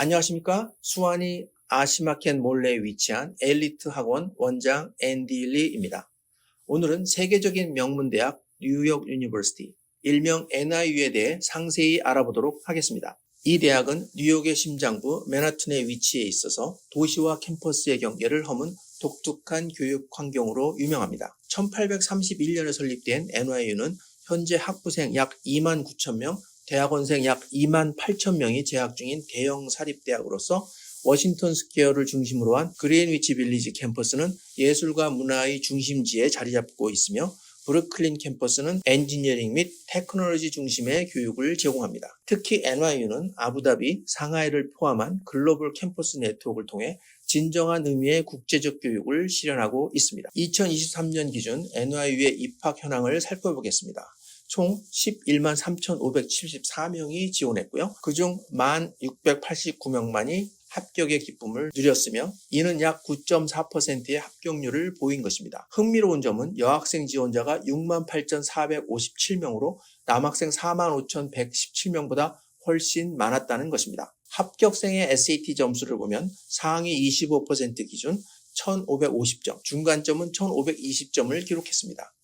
안녕하십니까? 수완이 아시마켓 몰래에 위치한 엘리트 학원 원장 앤디 리입니다. 오늘은 세계적인 명문대학 뉴욕 유니버시티, 일명 NIU에 대해 상세히 알아보도록 하겠습니다. 이 대학은 뉴욕의 심장부 맨하튼에 위치해 있어서 도시와 캠퍼스의 경계를 허문 독특한 교육 환경으로 유명합니다. 1831년에 설립된 NYU는 현재 학부생 약 2만 9천 명, 대학원생 약 2만 8천 명이 재학 중인 대형 사립대학으로서 워싱턴 스퀘어를 중심으로 한 그린위치 빌리지 캠퍼스는 예술과 문화의 중심지에 자리 잡고 있으며 브루클린 캠퍼스는 엔지니어링 및 테크놀로지 중심의 교육을 제공합니다. 특히 NYU는 아부다비, 상하이를 포함한 글로벌 캠퍼스 네트워크를 통해 진정한 의미의 국제적 교육을 실현하고 있습니다. 2023년 기준 NYU의 입학 현황을 살펴보겠습니다. 총 11만 3,574명이 지원했고요. 그중 1,689명만이 합격의 기쁨을 누렸으며 이는 약 9.4%의 합격률을 보인 것입니다. 흥미로운 점은 여학생 지원자가 68,457명으로 남학생 45,117명보다 훨씬 많았다는 것입니다. 합격생의 SAT 점수를 보면 상위 25% 기준 1,550점, 중간점은 1,520점을 기록했습니다.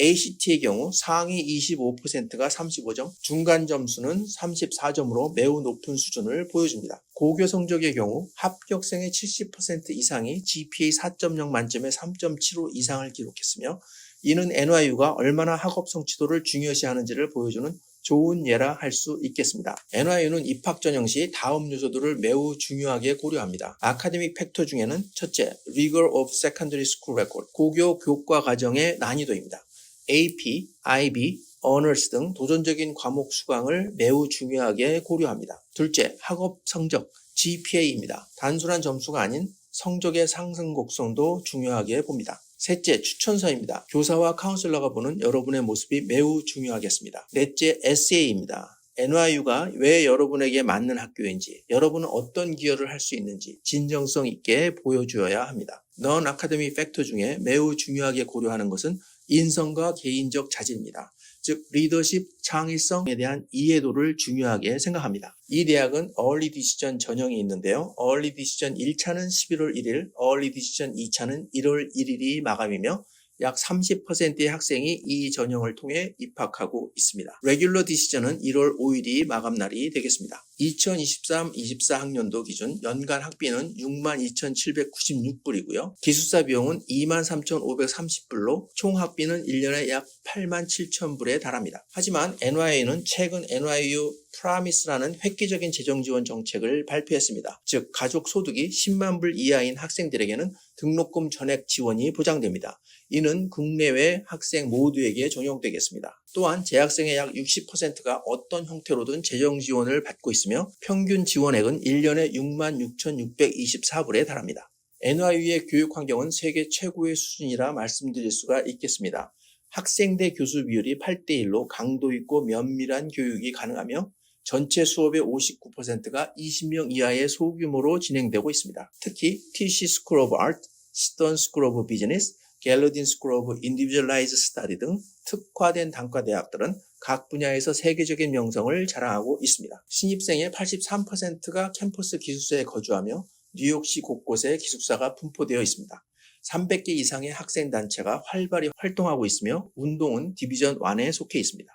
ACT의 경우 상위 25%가 35점, 중간 점수는 34점으로 매우 높은 수준을 보여줍니다. 고교 성적의 경우 합격생의 70% 이상이 GPA 4.0 만점에 3.75 이상을 기록했으며 이는 NYU가 얼마나 학업 성취도를 중요시하는지를 보여주는 좋은 예라 할 수 있겠습니다. NYU는 입학 전형 시 다음 요소들을 매우 중요하게 고려합니다. 아카데믹 팩터 중에는 첫째, Rigor of Secondary School Record, 고교 교과 과정의 난이도입니다. AP, IB, Honors 등 도전적인 과목 수강을 매우 중요하게 고려합니다. 둘째, 학업 성적, GPA입니다. 단순한 점수가 아닌 성적의 상승 곡선도 중요하게 봅니다. 셋째, 추천서입니다. 교사와 카운슬러가 보는 여러분의 모습이 매우 중요하겠습니다. 넷째, SA입니다. NYU가 왜 여러분에게 맞는 학교인지, 여러분은 어떤 기여를 할 수 있는지 진정성 있게 보여주어야 합니다. 넌 아카데미 팩터 중에 매우 중요하게 고려하는 것은 인성과 개인적 자질입니다. 즉 리더십 창의성에 대한 이해도를 중요하게 생각합니다. 이 대학은 Early Decision 전형이 있는데요. Early Decision 1차는 11월 1일, Early Decision 2차는 1월 1일이 마감이며 약 30%의 학생이 이 전형을 통해 입학하고 있습니다. 레귤러 디시전은 1월 5일이 마감날이 되겠습니다. 2023-24 학년도 기준 연간 학비는 62,796불이고요. 기숙사 비용은 23,530불로 총 학비는 1년에 약 8만 7천불에 달합니다. 하지만 NYU는 최근 NYU 프라미스라는 획기적인 재정 지원 정책을 발표했습니다. 즉 가족 소득이 10만 불 이하인 학생들에게는 등록금 전액 지원이 보장됩니다. 이는 국내외 학생 모두에게 적용되겠습니다. 또한 재학생의 약 60%가 어떤 형태로든 재정 지원을 받고 있 으며 평균 지원액은 1년에 66,624불에 달합니다. NYU의 교육 환경은 세계 최고의 수준이라 말씀드릴 수가 있겠습니다. 학생 대 교수 비율이 8대 1로 강도 있고 면밀한 교육이 가능하며 전체 수업의 59%가 20명 이하의 소규모로 진행되고 있습니다. 특히 TC School of Art, Stone School of Business, 갤러딘 스쿨 오브 인디비주얼라이즈 스타디 등 특화된 단과 대학들은 각 분야에서 세계적인 명성을 자랑하고 있습니다. 신입생의 83%가 캠퍼스 기숙사에 거주하며 뉴욕시 곳곳에 기숙사가 분포되어 있습니다. 300개 이상의 학생 단체가 활발히 활동하고 있으며 운동은 디비전 1에 속해 있습니다.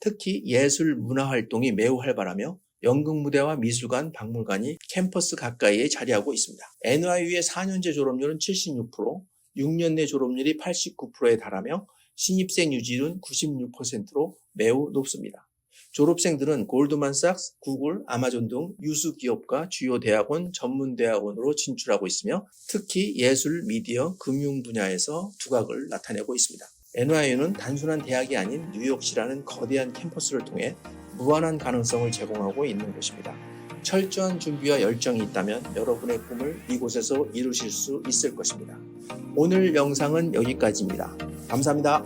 특히 예술 문화 활동이 매우 활발하며 연극 무대와 미술관, 박물관이 캠퍼스 가까이에 자리하고 있습니다. NYU의 4년제 졸업률은 76%, 6년 내 졸업률이 89%에 달하며 신입생 유지율은 96%로 매우 높습니다. 졸업생들은 골드만삭스, 구글, 아마존 등 유수 기업과 주요 대학원, 전문 대학원으로 진출하고 있으며 특히 예술, 미디어, 금융 분야에서 두각을 나타내고 있습니다. NYU는 단순한 대학이 아닌 뉴욕시라는 거대한 캠퍼스를 통해 무한한 가능성을 제공하고 있는 곳입니다. 철저한 준비와 열정이 있다면 여러분의 꿈을 이곳에서 이루실 수 있을 것입니다. 오늘 영상은 여기까지입니다. 감사합니다.